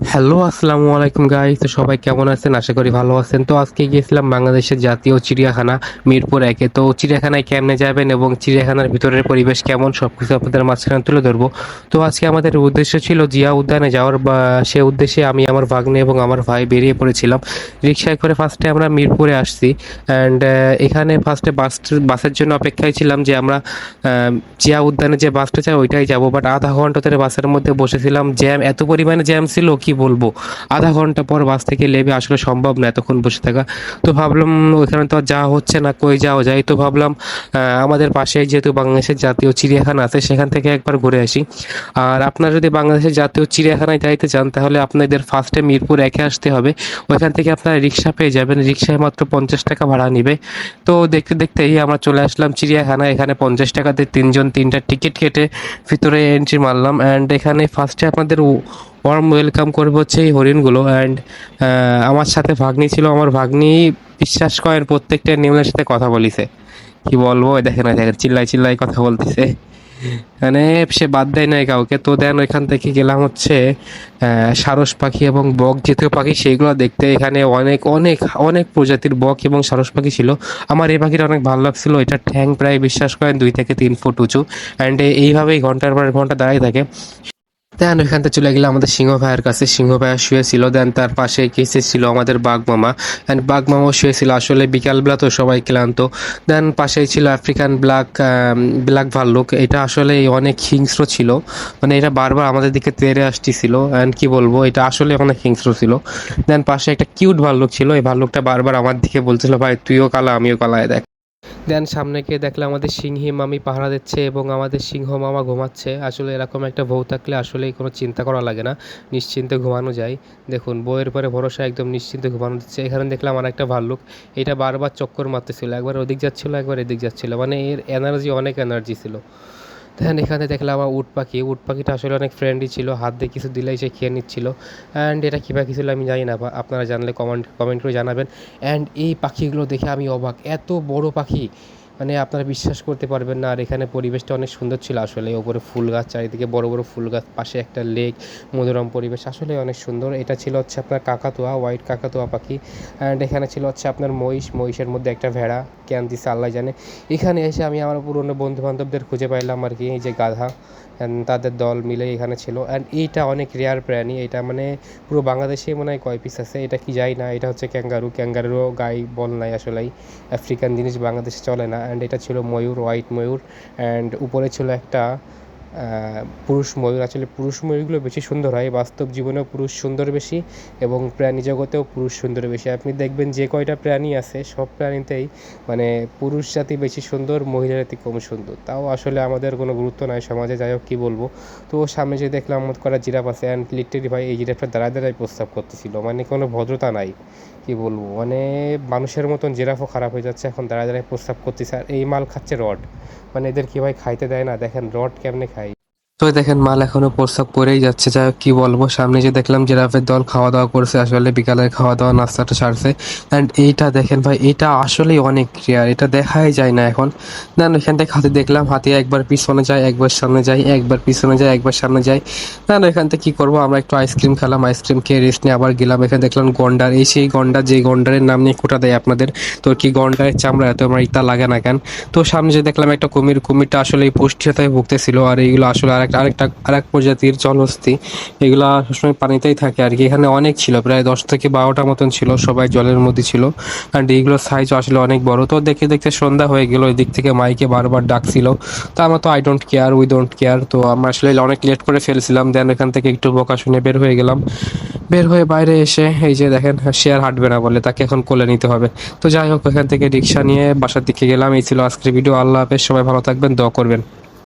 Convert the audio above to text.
Hello আসসালামু আলাইকুম guys তো সবাই কেমন আছেন? আশা করি ভালো আছেন। তো আজকে গিয়েছিলাম বাংলাদেশের জাতীয় চিড়িয়াখানা মিরপুর একে। তো চিড়িয়াখানায় কেমনে যাবেন এবং চিড়িয়াখানার ভিতরের পরিবেশ কেমন? সব কিছু আপনাদের মাঝখানে তুলে ধরবো। তো আজকে আমাদের উদ্দেশ্য ছিল জিয়া উদ্যানে যাওয়ার বা সে উদ্দেশ্যে আমি আমার ভাগ্নে এবং আমার ভাই বেরিয়ে পড়েছিলাম। রিক্সায় করে ফার্স্টে আমরা মিরপুরে আসছি। অ্যান্ড এখানে ফার্স্টে বাস বাসের জন্য অপেক্ষায় ছিলাম যে আমরা জিয়া উদ্যানে যে বাসটা চাই ওইটাই যাব। বাট আধা ঘণ্টা ধরে বাসের মধ্যে বসেছিলাম। জ্যাম এত পরিমাণে জ্যাম ছিল কি বলব? আধা ঘণ্টা পর বাস থেকে লেবে আসলে সম্ভব না এতক্ষণ বসে থাকা। তো ভাবলাম ওইখানে তো যাওয়া হচ্ছে না, কই যাওয়া যায়? তো ভাবলাম আমাদের পাশে যেহেতু বাংলাদেশের জাতীয় চিড়িয়াখানা আছে, সেখান থেকে একবার ঘুরে আসি। আর আপনারা যদি বাংলাদেশের জাতীয় চিড়িয়াখানায় যাইতে চান, তাহলে আপনাদের ফার্স্টে মিরপুর একে আসতে হবে। ওইখান থেকে আপনারা রিক্সা পেয়ে যাবেন। রিক্সায় মাত্র পঞ্চাশ টাকা ভাড়া নিবে। তো দেখতে দেখতেই আমরা চলে আসলাম চিড়িয়াখানা এখানে পঞ্চাশ টাকাতে তিনজন তিনটা টিকিট কেটে ভিতরে এন্ট্রি মারলাম। অ্যান্ড এখানে ফার্স্টে আপনাদের ওয়ার্ম ওয়েলকাম করবে হচ্ছে এই হরিণগুলো অ্যান্ড আমার সাথে ভাগ্নি ছিল। আমার ভাগ্নি বিশ্বাস করেন প্রত্যেকটা নিয়মের সাথে কথা বলিছে। কি বলব? দেখেন, ওই দেখেন, চিল্লাই চিল্লাই কথা বলতেছে। মানে সে বাদ দেয় নাই কাউকে। তো দেন ওইখান থেকে গেলাম হচ্ছে সারস পাখি এবং বক। জাতীয় পাখি সেইগুলো দেখতে এখানে অনেক অনেক অনেক প্রজাতির বক এবং সারস পাখি ছিল। আমার এই পাখিটা অনেক ভালো লাগছিল। এটা ঠ্যাং প্রায়, বিশ্বাস করেন, দুই থেকে তিন ফুট উঁচু। অ্যান্ড এইভাবেই ঘণ্টার পর ঘণ্টা দাঁড়িয়ে থাকে। দেন ওইখান থেকে চলে গেলাম আমাদের সিংহ ভাইয়ের কাছে। সিংহ ভাইয়া শুয়েছিল, দেন তার পাশে কেসে ছিল আমাদের বাঘ মামা অ্যান্ড বাঘ মামাও শুয়েছিল, আসলে বিকালবেলা তো সবাই ক্লান্ত। দেন পাশেই ছিল আফ্রিকান ব্ল্যাক ব্ল্যাক ভাল্লুক। এটা আসলে অনেক হিংস্র ছিল। মানে এটা বারবার আমাদের দিকে তেড়ে আসতেছিল। অ্যান্ড কি বলব, এটা আসলে অনেক হিংস্র ছিল। দেন পাশে একটা কিউট ভাল্লুক ছিল। এই ভাল্লুকটা বারবার আমার দিকে বলছিল, ভাই, তুইও কালা, আমিও কালায় দেখ। দেন সামনে গিয়ে দেখলাম আমাদের সিংহী মামি পাহারা দিচ্ছে এবং আমাদের সিংহ মামা ঘুমাচ্ছে। আসলে এরকম একটা বউ থাকলে আসলেই কোনো চিন্তা করা লাগে না, নিশ্চিন্তে ঘুমানো যায়। দেখুন, বউয়ের পরে ভরসা একদম নিশ্চিন্তে ঘুমানো দিচ্ছে। এখানে দেখলাম আর একটা ভাল্লুক, এটা বারবার চক্কর মারতেছিল, একবার ওদিক যাচ্ছিল, একবার এদিক যাচ্ছিল। মানে এর এনার্জি অনেক এনার্জি ছিল। দেন এখানে দেখলাম আমার উট পাখি। উট পাখিটা আসলে অনেক ফ্রেন্ডলি ছিল, হাত দিয়ে কিছু দিলেই সে খেয়ে নিচ্ছিল। অ্যান্ড এটা কী পাখি ছিল আমি জানি না আপনারা জানলে কমেন্ট কমেন্ট করে জানাবেন। অ্যান্ড এই পাখিগুলো দেখে আমি অবাক, এত বড় পাখি। মানে আপনারা বিশ্বাস করতে পারবেন না। আর এখানে পরিবেশটা অনেক সুন্দর ছিল আসলে। ওপরে ফুল গাছ, চারিদিকে বড় বড় ফুল গাছ, পাশে একটা লেক মনোরম পরিবেশ আসলে অনেক সুন্দর। এটা ছিল হচ্ছে আপনার কাকাতুয়া হোয়াইট কাকাতুয়া পাখি। অ্যান্ড এখানে ছিল হচ্ছে আপনার মহিষ। মহিষের মধ্যে একটা ভেড়া ক্যান দিছে, আল্লাহ জানে। এখানে এসে আমি আমার পুরনো বন্ধু বান্ধবদের খুঁজে পাইলাম আর কি, এই যে গাধা। তাদের দল মিলে এখানে ছিল। অ্যান্ড এইটা অনেক রেয়ার প্রাণী। এটা মানে পুরো বাংলাদেশে মনে হয় কয় পিস আছে। এটা কি যাই না। এটা হচ্ছে ক্যাঙ্গারু ক্যাঙ্গারুরও গাই বল নাই আসলেই। আফ্রিকান জিনিস বাংলাদেশে চলে না। অ্যান্ড এটা ছিল ময়ূর হোয়াইট ময়ূর অ্যান্ড উপরে ছিল একটা পুরুষ ময়ূর আসলে পুরুষ ময়ূরগুলো বেশি সুন্দর হয়। বাস্তব জীবনেও পুরুষ সুন্দর বেশি এবং প্রাণী জগতেও পুরুষ সুন্দর বেশি। আপনি দেখবেন যে কয়টা প্রাণী আছে, সব প্রাণীতেই মানে পুরুষ জাতি বেশি সুন্দর, মহিলা জাতি কম সুন্দর। তাও আসলে আমাদের কোনো গুরুত্ব নাই সমাজে, যাই হোক কী বলব। তো সামনে যে দেখলাম মত করা জিরাফ আছে অ্যান্ড লিটারি ভাই এই জিরাফটা দাঁড়ায় দাঁড়ায় প্রস্তাব করতেছিল। মানে কোনো ভদ্রতা নাই, কি বলব। মানে মানুষের মতন জিরাফও খারাপ হয়ে যাচ্ছে, এখন দাঁড়ায় দাঁড়ায় প্রস্তাব করতেছে, আর এই মাল খাচ্ছে রড। মানে এদের কি ভাই খাইতে দেয় না। দেখেন রড কেমনে খায়। তো দেখেন, মাল এখনও প্রস্তাব করেই যাচ্ছে। হোক, কি বলব, সামনে যে দেখলাম জিরাফের দল খাওয়া দাওয়া করছে, আসলে বিকালের খাওয়া দাওয়া নাস্তাটা সারছে। অ্যান্ড এইটা দেখেন ভাই এটা আসলেই অনেক রেয়ার এটা দেখাই যায় না এখন। দেন ওইখান থেকে হাতে দেখলাম, হাতে একবার পিছনে যায়, একবার সামনে যায়, একবার পিছনে যায়, একবার সামনে যায়। দেন ওইখান থেকে কি করব, আমরা একটু আইসক্রিম খেলাম আইসক্রিম খেয়ে রেস্ট নিয়ে আবার গেলাম। এখানে দেখলাম গন্ডার, এই সেই গন্ডার যে গন্ডারের নাম নিয়ে কোটা দেয় আপনাদের। তো কি গন্ডারের চামড়া, এত আমার ইতা লাগে না কেন? তো সামনে যে দেখলাম একটা কুমির, কুমিরটা আসলে এই পুষ্টিহীনতায় ভুগতেছিল, আর এইগুলো আসলে আরেকটা আরেক প্রজাতির জলহস্তি। এগুলো সবসময় পানিতেই থাকে আর কি। এখানে অনেক ছিল, প্রায় দশ থেকে বারোটা মতন ছিল, সবাই জলের মধ্যে ছিল। অ্যান্ড এইগুলোর সাইজ আসলে অনেক বড়। তো দেখে দেখতে সন্ধ্যা হয়ে গেল ওই দিক থেকে মাইকে বারবার ডাকছিল। তো আমরা তো I don't care we don't care তো আমরা আসলে অনেক লেট করে ফেলছিলাম দেন এখান থেকে একটু বকা শুনে বের হয়ে গেলাম। বের হয়ে বাইরে এসে, এই যে দেখেন শেয়ার হাঁটবে না বলে, তাকে এখন কোলে নিতে হবে। তো যাই হোক, এখান থেকে রিক্সা নিয়ে বাসার দিকে গেলাম, এই ছিল আজকের ভিডিও আল্লাহ হাফেজ, সবাই ভালো থাকবেন, দোয়া করবেন।